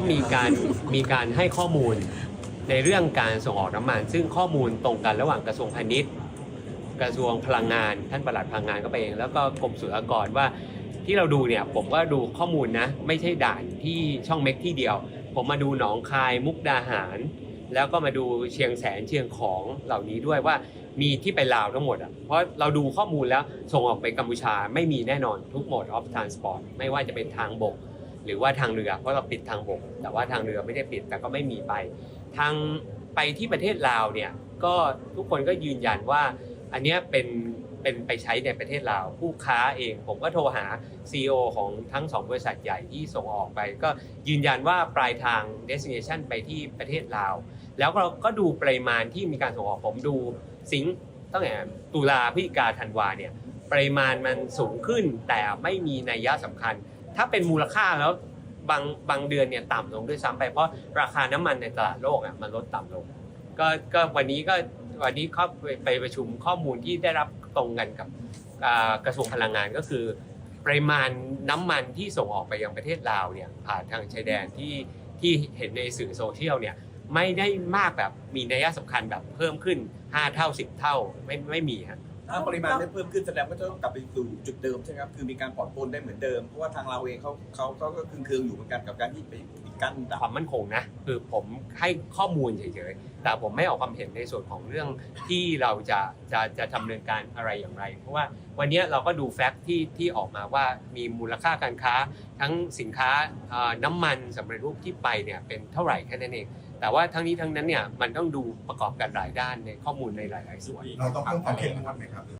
ก็มีการมีการให้ข้อมูลในเรื่องการส่งออกน้ำมัน ซึ่งข้อมูลตรงกันระหว่างกระทรวงพาณิชย์ กระทรวงพลังงาน ท่านประหลัดพลังงานก็ไปเองแล้วก็กรมศุลกากรว่าที่เราดูเนี่ยผมก็ดูข้อมูลนะ ไม่ใช่ด่านที่ช่องเม็กที่เดียว ผมมาดูหนองคายมุกดาหาร แล้วก็มาดูเชียงแสนเชียงของเหล่านี้ด้วยว่ามีที่ไปลาวทั้งหมดอะเพราะเราดูข้อมูลแล้วส่งออกไปกัมพูชาไม่มีแน่นอนทุกโหมด of transport ไม่ว่าจะเป็นทางบก หรือว่าทางเรือเพราะเราปิดทางบกแต่ว่าทางเรือไม่ได้ปิดแต่ก็ไม่มีไป ทางไปที่ประเทศลาวเนี่ยก็ทุกคนก็ยืนยันว่า อันเนี้ยเป็นเป็นไปใช้ในประเทศลาวผู้ค้าเอง ผมก็โทรหา CEO ของทั้งสองบริษัทใหญ่ที่ส่งออกไป ก็ยืนยันว่าปลายทาง destination ไปที่ประเทศลาว แล้วเราก็ดูปริมาณที่มีการส่งออกผมดูสิงตั้งแต่ตุลาพฤศจิกาธันวาเนี่ยปริมาณมันสูงขึ้นแต่ไม่มีนัยยะสำคัญ ถ้าเป็นมูลค่าแล้วบางบางเดือนเนี่ยต่ำลงด้วยซ้ำไปเพราะราคาน้ำมันในตลาดโลกอะมันลดต่ำลงก็ก็วันนี้ก็วันนี้เขาไปไปประชุมข้อมูลที่ได้รับตรงกันกับกระทรวงพลังงานก็คือ ปริมาณน้ำมันที่ส่งออกไปยังประเทศลาวเนี่ยผ่านทางชายแดนที่ที่เห็นในสื่อโซเชียลเนี่ยไม่ได้มากแบบมีนัยสำคัญแบบเพิ่มขึ้น 5 เท่า 10 เท่าไม่ไม่มีฮะ ถ้าปริมาณไม่เพิ่มขึ้นแสดงว่าจะต้องกลับไปสู่จุดเดิมใช่ไหมครับคือมีการผ่อนปลนได้เหมือนเดิมเพราะว่าทางเราเองเขาเขาเขาก็คึงเคืองอยู่เหมือนกันกับการที่ไปปิดกั้นดับความมั่นคงนะคือผมให้ข้อมูลเฉยๆแต่ผมไม่ออกความเห็นในส่วนของเรื่องที่เราจะจะจะดำเนินการอะไรอย่างไร เพราะว่าวันนี้เราก็ดูแฟกต์ที่ที่ออกมาว่ามีมูลค่าการค้า ทั้งสินค้าเอ่อน้ำมันสำเร็จรูปที่ไปเนี่ยเป็นเท่าไหร่แค่นั้นเอง แต่ว่าทั้งนี้ทั้งนั้นเนี่ยมันต้องดูประกอบกันหลายด้านในข้อมูลในหลาย ๆ ส่วน เราต้องเพิ่มความเข้มงวดไหมครับ